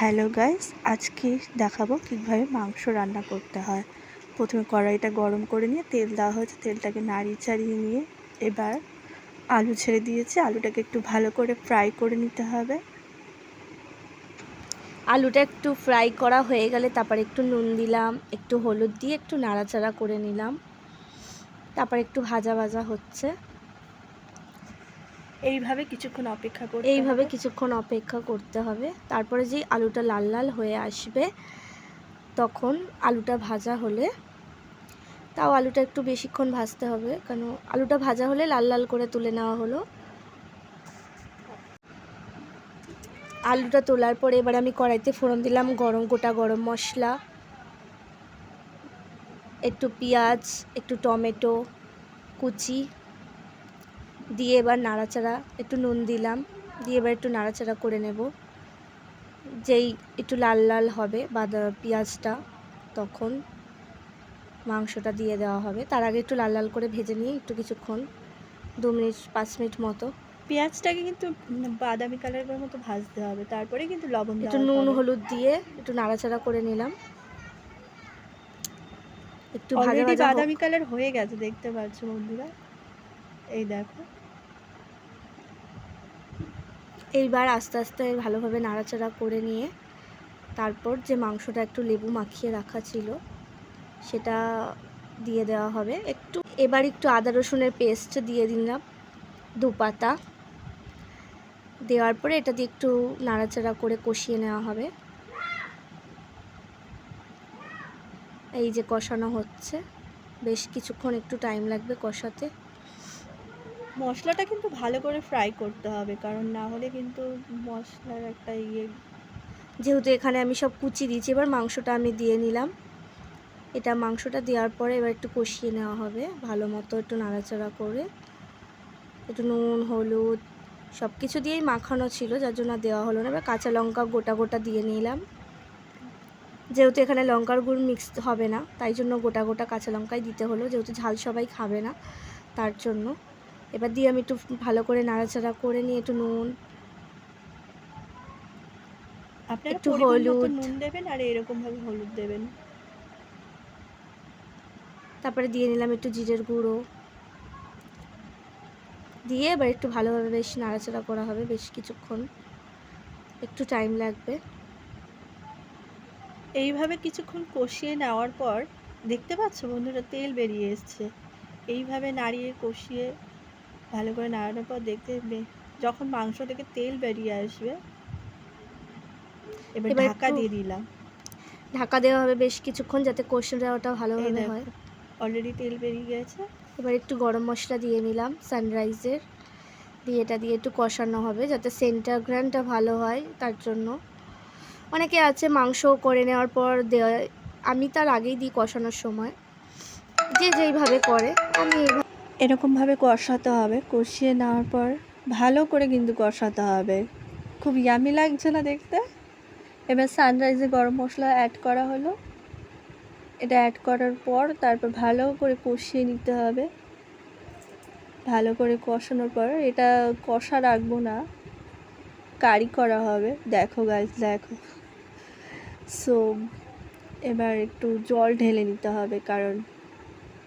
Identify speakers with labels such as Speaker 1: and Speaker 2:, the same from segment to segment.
Speaker 1: Hello guys আজকে দেখাবো কীভাবে মাংস রান্না করতে হয়। প্রথমে কড়াইটা গরম করে নিয়ে তেল দেওয়া হয়েছে। তেলটাকে নাড়িয়ে চাড়িয়ে নিয়ে এবার আলু ছেড়ে দিয়েছে। আলুটাকে একটু ভালো করে ফ্রাই করে নিতে হবে।
Speaker 2: আলুটা একটু ফ্রাই করা হয়ে গেলে তারপর একটু নুন দিলাম, একটু হলুদ দিয়ে একটু নাড়াচাড়া করে নিলাম। তারপর একটু ভাজা ভাজা হচ্ছে।
Speaker 1: এইভাবে কিছুক্ষণ অপেক্ষা করতে
Speaker 2: এইভাবে কিছুক্ষণ অপেক্ষা করতে হবে। তারপরে যেই আলুটা লাল লাল হয়ে আসবে, তখন আলুটা ভাজা হলে তাও আলুটা একটু বেশিক্ষণ ভাজতে হবে, কেন আলুটা ভাজা হলে লাল লাল করে তুলে নেওয়া হলো। আলুটা তোলার পরে এবার আমি কড়াইতে ফোড়ন দিলাম গরম, গোটা গরম মশলা, একটু পেঁয়াজ, একটু টমেটো, কুচি দিয়ে এবার নাড়াচাড়া একটু নুন দিলাম দিয়ে এবার একটু নাড়াচাড়া করে নেব। যেই একটু লাল লাল হবে বাদা পেঁয়াজটা তখন মাংসটা দিয়ে দেওয়া হবে। তার আগে একটু লাল লাল করে ভেজে নিয়ে একটু কিছুক্ষণ দু মিনিট পাঁচ মিনিট মতো।
Speaker 1: পেঁয়াজটাকে কিন্তু বাদামি কালারের মতো ভাজতে হবে। তারপরে কিন্তু লবণ
Speaker 2: একটু নুন হলুদ দিয়ে একটু নাড়াচাড়া করে নিলাম। একটু।
Speaker 1: বাদামি কালার হয়ে গেছে দেখতে পাচ্ছ বন্ধুরা? এই দেখো।
Speaker 2: এইবার আস্তে আস্তে ভালোভাবে নাড়াচাড়া করে নিয়ে তারপর যে মাংসটা একটু লেবু মাখিয়ে রাখা ছিল, সেটা দিয়ে দেওয়া হবে। একটু এবার একটু আদা রসুনের পেস্ট দিয়ে দিলাম দু পাতা দেওয়ার পরে এটা দিয়ে একটু নাড়াচাড়া করে কষিয়ে নেওয়া হবে। এই যে কষানো হচ্ছে, বেশ কিছুক্ষণ একটু টাইম লাগবে কষাতে।
Speaker 1: মশলাটা কিন্তু ভালো করে ফ্রাই করতে হবে, কারণ না হলে কিন্তু মশলার একটা ইয়ে
Speaker 2: যেহেতু এখানে আমি সব কুচি দিয়েছি, এবার মাংসটা আমি দিয়ে নিলাম। এটা মাংসটা দেওয়ার পরে এবার একটু কষিয়ে নেওয়া হবে, ভালো মতো একটু নাড়াচাড়া করে। একটু নুন, হলুদ সব কিছু দিয়েই মাখানো ছিল, যার জন্য দেওয়া হলো না। এবার কাঁচা লঙ্কা গোটা গোটা দিয়ে নিলাম। যেহেতু এখানে লঙ্কার গুড় মিক্স হবে না, তাই জন্য গোটা গোটা কাঁচা লঙ্কাই দিতে হলো, যেহেতু ঝাল সবাই খাবে না, তার জন্য। এবার দিয়ে আমি একটু ভালো করে নাড়াচাড়া করে নিয়ে একটু নুন। একটু হলুদ।
Speaker 1: নুন দেবেন আর এরকম ভাবে হলুদ দেবেন।
Speaker 2: তারপরে দিয়ে নিলাম একটু জিরের গুঁড়ো। দিয়ে এবার একটু ভালোভাবে বেশ নাড়াচাড়া করা হবে বেশ কিছুক্ষণ। একটু টাইম লাগবে।
Speaker 1: এইভাবে কিছুক্ষণ কষিয়ে নেওয়ার পর দেখতে পাচ্ছ বন্ধুরা তেল বেরিয়ে এসছে। এইভাবে নাড়িয়ে কষিয়ে ভালো করে নাড়ানোর পর দেখতে যখন মাংস থেকে তেল বেরিয়ে আসবে এবার ঢাকা দিয়ে দিলাম।
Speaker 2: ঢাকা দেওয়া হবে বেশ কিছুক্ষণ যাতে কষে দেওয়াটা
Speaker 1: এই
Speaker 2: ভালোভাবে হয়।
Speaker 1: অলরেডি তেল বেরিয়ে গেছে।
Speaker 2: এবার একটু গরম মশলা দিয়ে নিলাম সানরাইজের দিয়ে এটা দিয়ে একটু কষানো হবে যাতে সেন্টার গ্রানটা ভালো হয় তার জন্য। অনেকে আছে মাংস করে নেওয়ার পর দেওয়া আমি তার আগেই দিই কষানোর সময়। যে যেইভাবে করে আমি
Speaker 1: এরকমভাবে কষাতে হবে। কষিয়ে নেওয়ার পর ভালো করে কিন্তু কষাতে হবে। খুব ইয়ামি লাগছে না দেখতে? এবার সানরাইজে গরম মশলা অ্যাড করা হলো। এটা অ্যাড করার পর তারপর ভালো করে কষিয়ে নিতে হবে। ভালো করে কষানোর পর এটা কষা রাখব না। কারি করা হবে। দেখো গাছ দেখো। সো এবার একটু জল ঢেলে নিতে হবে কারণ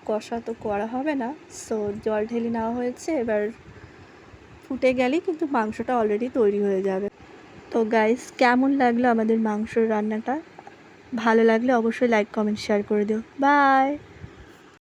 Speaker 1: কষা তো করা হবে না। সো জল ঢেলে নেওয়া হয়েছে। এবার ফুটে গেলে কিন্তু মাংসটা অলরেডি তৈরি হয়ে যাবে। তো গাইস কেমন লাগল আমাদের মাংসর রান্নাটা? ভালো লাগলে অবশ্যই লাইক কমেন্ট শেয়ার করে দিও। বাই